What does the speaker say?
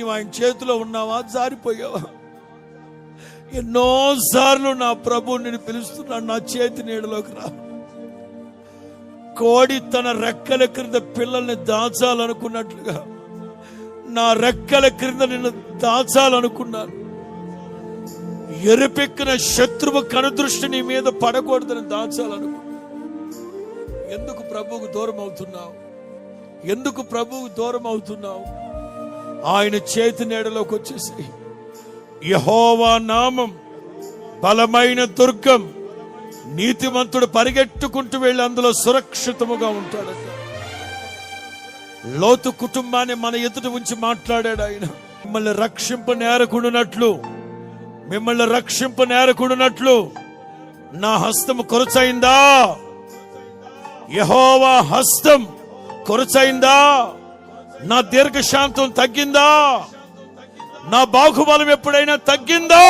నువ్వు ఆయన చేతిలో ఉన్నావా? జారిపోయావా? ఎన్నోసార్లు నా ప్రభు నేను పిలుస్తున్నాను నా చేతి నీడలోకి రా. కోడి తన రెక్కల క్రింద పిల్లల్ని దాచాలనుకున్నట్లుగా నా రెక్కల క్రింద నిన్ను దాచాలనుకున్నాను. ఎరుపెక్కిన శత్రువు కనుదృష్టి నీ మీద పడకూడదని దాచాలనుకున్నాను. ఎందుకు ప్రభువుకు దూరం అవుతున్నావు ఎందుకు ప్రభువుకు దూరం అవుతున్నావు ఆయన చేతి నీడలోకి వచ్చేసి యహోవా నామం బలమైన దుర్గం నీతిమంతుడు పరిగెట్టుకుంటూ వెళ్ళి అందులో సురక్షితముగా ఉంటాడు. లోతు కుటుంబాన్ని మన ఎదుట ఉంచి మాట్లాడాడు ఆయన. మిమ్మల్ని రక్షింపు నేరకుండునట్లు మిమ్మల్ని రక్షింపు నేరకుండునట్లు నా హస్తం కొరచైందా? యహోవా హస్తం కొరచైందా? నా దీర్ఘశాంతం తగ్గిందా? నా బాహుబలం ఎప్పుడైనా తగ్గిందా?